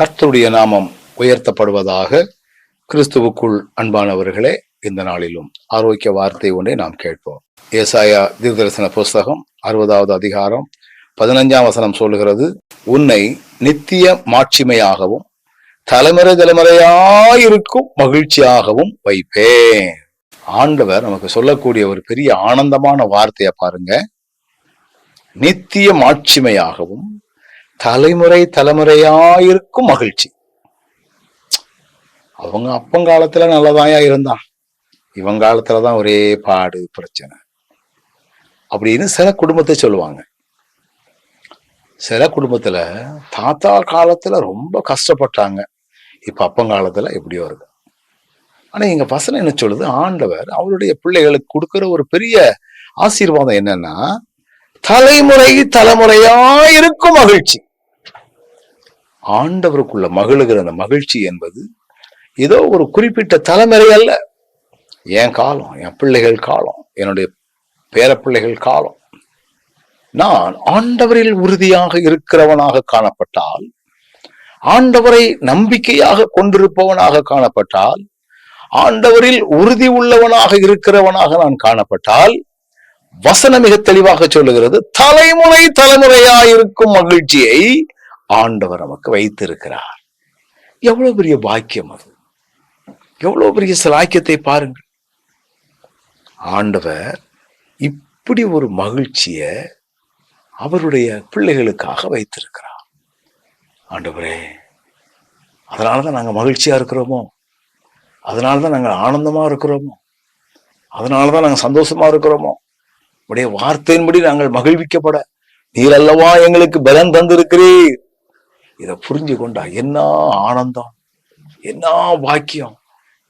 கர்த்தருடைய நாமம் உயர்த்தப்படுவதாக கிறிஸ்துவுக்குள் அன்பானவர்களே இந்த நாளிலும் ஆரோக்கிய வார்த்தை ஒன்றை நாம் கேட்போம். ஏசாயா தீர்தரிசன புஸ்தகம் அறுபதாவது அதிகாரம் பதினஞ்சாம் வசனம் சொல்லுகிறது உன்னை நித்திய மாட்சிமையாகவும் தலைமுறை தலைமுறையாயிருக்கும் மகிழ்ச்சியாகவும் வைப்பேன். ஆண்டவர் நமக்கு சொல்லக்கூடிய ஒரு பெரிய ஆனந்தமான வார்த்தையை பாருங்க. நித்திய மாட்சிமையாகவும் தலைமுறை தலைமுறையாயிருக்கும் மகிழ்ச்சி. அவங்க அப்பங்காலத்துல நல்லதாயா இருந்தான். இவங்க காலத்துலதான் ஒரே பாடு பிரச்சனை. அப்படின்னு சில குடும்பத்தை சொல்லுவாங்க. சில குடும்பத்துல தாத்தா காலத்துல ரொம்ப கஷ்டப்பட்டாங்க. இப்ப அப்பங்காலத்துல எப்படியோ இருக்கு. ஆனா எங்க வசனம் என்ன சொல்லுது? ஆண்டவர் அவருடைய பிள்ளைகளுக்கு கொடுக்கிற ஒரு பெரிய ஆசீர்வாதம் என்னன்னா தலைமுறை தலைமுறையா இருக்கும் மகிழ்ச்சி. ஆண்டவருக்குள்ள மகிழுகிற அந்த மகிழ்ச்சி என்பது ஏதோ ஒரு குறிப்பிட்ட தலைமுறை அல்ல. என் காலம் என் பிள்ளைகள் காலம் என்னுடைய பேரப்பிள்ளைகள் காலம். நான் ஆண்டவரில் உறுதியாக இருக்கிறவனாக காணப்பட்டால் ஆண்டவரை நம்பிக்கையாக கொண்டிருப்பவனாக காணப்பட்டால் ஆண்டவரில் உறுதி உள்ளவனாக இருக்கிறவனாக நான் காணப்பட்டால் வசனம் மிக தெளிவாக சொல்லுகிறது தலைமுறை தலைமுறையாயிருக்கும் மகிழ்ச்சியை ஆண்டவர் நமக்கு வைத்திருக்கிறார். எவ்வளவு பெரிய பாக்கியம் அது. எவ்வளவு பெரிய சிலாக்கியத்தை பாருங்கள். ஆண்டவர் இப்படி ஒரு மகிழ்ச்சிய அவருடைய பிள்ளைகளுக்காக வைத்திருக்கிறார். ஆண்டவரே அதனால தான் நாங்கள் மகிழ்ச்சியா இருக்கிறோமோ? அதனால தான் நாங்கள் ஆனந்தமா இருக்கிறோமோ? அதனால தான் நாங்கள் சந்தோஷமா இருக்கிறோமோ? உடைய வார்த்தையின்படி நாங்கள் மகிழ்விக்கப்பட. நீர் அல்லவா எங்களுக்கு பலன் தந்திருக்கிறீர். இதை புரிஞ்சு கொண்டா என்ன ஆனந்தம்? என்ன வாக்கியம்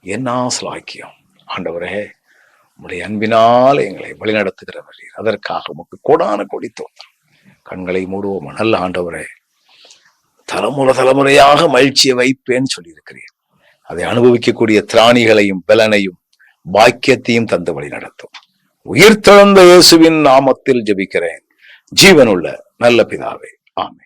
என்ன ஸ்லாக்கியம் ஆண்டவரே உங்களுடைய அன்பினால் எங்களை வழிநடத்துகிறவர் அதற்காக உமக்கு கோடான கொடி தோன்றும் கண்களை மூடுவோம். நல்ல ஆண்டவரே தலைமுறை தலைமுறையாக மகிழ்ச்சியை வைப்பேன்னு சொல்லியிருக்கிறேன் அதை அனுபவிக்கக்கூடிய திராணிகளையும் பலனையும் பாக்கியத்தையும் தந்து வழி நடத்தும் உயிர் இயேசுவின் நாமத்தில் ஜெபிக்கிறேன். ஜீவனுள்ள நல்ல பிதாவே. ஆமே